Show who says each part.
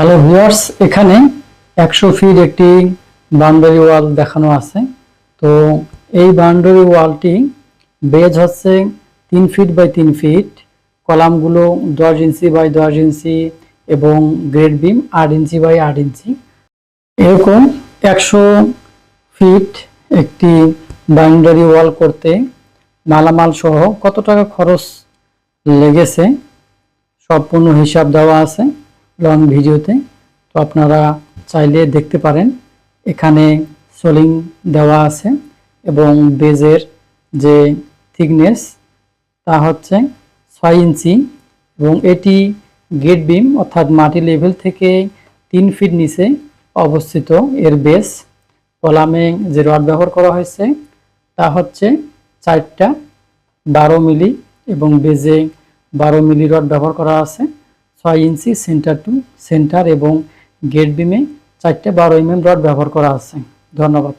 Speaker 1: Hello viewers এখানে একশো fit একটি বাউন্ডারি ওয়াল দেখানো আছে। তো এই বাউন্ডারি ওয়ালটি বেজ হচ্ছে তিন ফিট বাই তিন ফিট কলামগুলো দশ ইঞ্চি বাই দশ ইঞ্চি এবং গ্রেড বিম আট ইঞ্চি বাই আট ইঞ্চি। এরকম একশো ফিট একটি বাউন্ডারি ওয়াল করতে মালামাল সহ কত টাকা খরচ লেগেছে, সম্পূর্ণ হিসাব দেওয়া আছে। লং ভিডিওতে। তো আপনারা চাইলে দেখতে পারেন, এখানে সোলিং দেওয়া আছে এবং বেজের যে থিকনেস তা হচ্ছে ছয় ইঞ্চি এবং এটি গেট বিম অর্থাৎ মাটি লেভেল থেকে তিন ফিট নিচে অবস্থিত এর বেস কলামে যে রড ব্যবহার করা হয়েছে, তা হচ্ছে চারটা বারো মিলি এবং বেজে বারো মিলি রড ব্যবহার করা আছে। ছয় ইঞ্চি সেন্টার টু সেন্টার এবং গেট বিমে চারটে বারো এমএম রড ব্যবহার করা আছে। ধন্যবাদ।